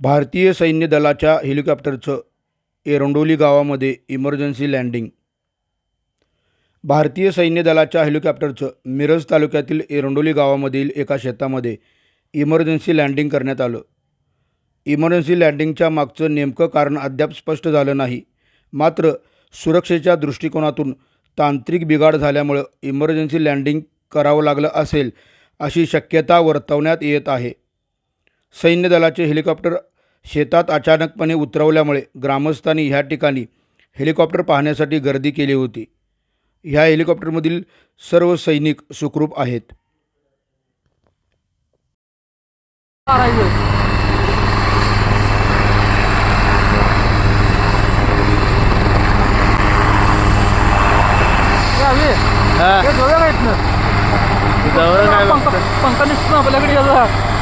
भारतीय सैन्य दलाच्या हेलिकॉप्टरचं एरंडोली गावामध्ये इमर्जन्सी लँडिंग भारतीय सैन्य दलाच्या हेलिकॉप्टरचं मिरज तालुक्यातील एरंडोली गावामधील एका शेतामध्ये इमर्जन्सी लँडिंग करण्यात आलं. इमर्जन्सी लँडिंगच्या मागचं नेमकं कारण अद्याप स्पष्ट झालं नाही. मात्र सुरक्षेच्या दृष्टिकोनातून तांत्रिक बिघाड झाल्यामुळं इमर्जन्सी लँडिंग करावं लागलं असेल अशी शक्यता वर्तवण्यात येत आहे. सैन्य दलाचे हेलिकॉप्टर शेतात अचानकपणे उतरवल्यामुळे ग्रामस्थांनी ह्या ठिकाणी हेलिकॉप्टर पाहण्यासाठी गर्दी केली होती. ह्या हेलिकॉप्टरमधील सर्व सैनिक सुखरूप आहेत. आपल्याकडे